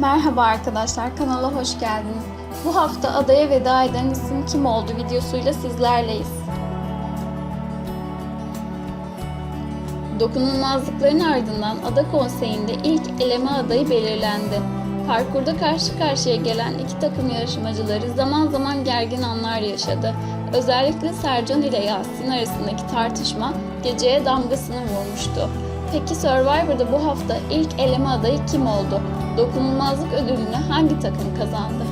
Merhaba arkadaşlar, kanala hoş geldiniz. Bu hafta adaya veda eden isim kim oldu videosuyla sizlerleyiz. Dokunulmazlıkların ardından ada konseyinde ilk eleme adayı belirlendi. Parkurda karşı karşıya gelen iki takım yarışmacıları zaman zaman gergin anlar yaşadı. Özellikle Sercan ile Yasin arasındaki tartışma geceye damgasını vurmuştu. Peki Survivor'da bu hafta ilk eleme adayı kim oldu? Dokunulmazlık ödülünü hangi takım kazandı?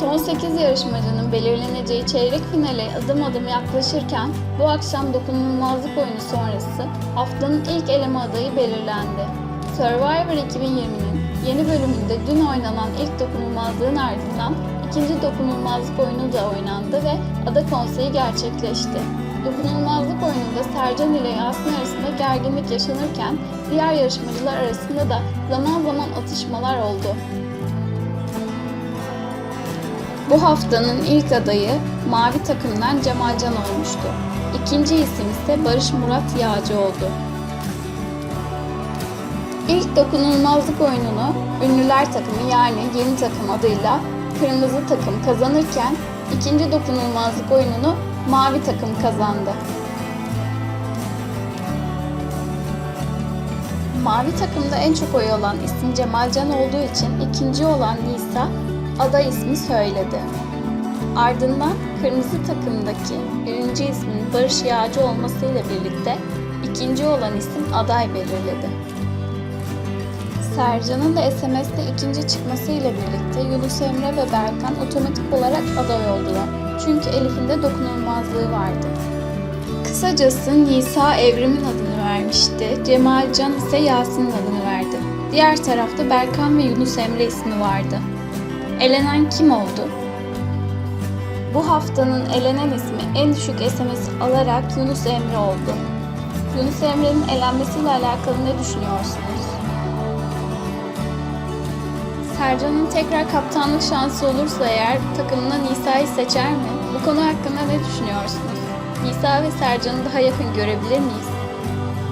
Son 8 yarışmacının belirleneceği çeyrek finale adım adım yaklaşırken bu akşam dokunulmazlık oyunu sonrası haftanın ilk eleme adayı belirlendi. Survivor 2020'nin yeni bölümünde dün oynanan ilk dokunulmazlığın ardından ikinci dokunulmazlık oyunu da oynandı ve ada konseyi gerçekleşti. Dokunulmazlık oyununda Sercan ile Yasin arasında gerginlik yaşanırken diğer yarışmacılar arasında da zaman zaman atışmalar oldu. Bu haftanın ilk adayı Mavi takımdan Cemalcan olmuştu. İkinci isim ise Barış Murat Yağcı oldu. İlk dokunulmazlık oyununu Ünlüler takımı yani yeni takım adıyla Kırmızı takım kazanırken ikinci dokunulmazlık oyununu Mavi takım kazandı. Mavi takımda en çok oy alan isim Cemalcan olduğu için ikinci olan Nisa aday ismi söyledi. Ardından kırmızı takımdaki birinci ismin Barış Yağcı olmasıyla birlikte ikinci olan isim aday belirledi. Sercan'ın da SMS'te ikinci çıkmasıyla birlikte Yunus Emre ve Berkan otomatik olarak aday oldular. Çünkü Elif'in de dokunulmazlığı vardı. Kısacası Nisa Evrim'in adını vermişti, Cemalcan ise Yasin'in adını verdi. Diğer tarafta Berkan ve Yunus Emre ismi vardı. Elenen kim oldu? Bu haftanın elenen ismi en düşük SMS alarak Yunus Emre oldu. Yunus Emre'nin elenmesiyle alakalı ne düşünüyorsunuz? Sercan'ın tekrar kaptanlık şansı olursa eğer takımına Nisa'yı seçer mi? Bu konu hakkında ne düşünüyorsunuz? Nisa ve Sercan'ı daha yakın görebilir miyiz?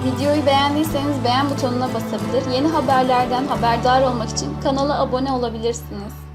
Videoyu beğendiyseniz beğen butonuna basabilir, yeni haberlerden haberdar olmak için kanala abone olabilirsiniz.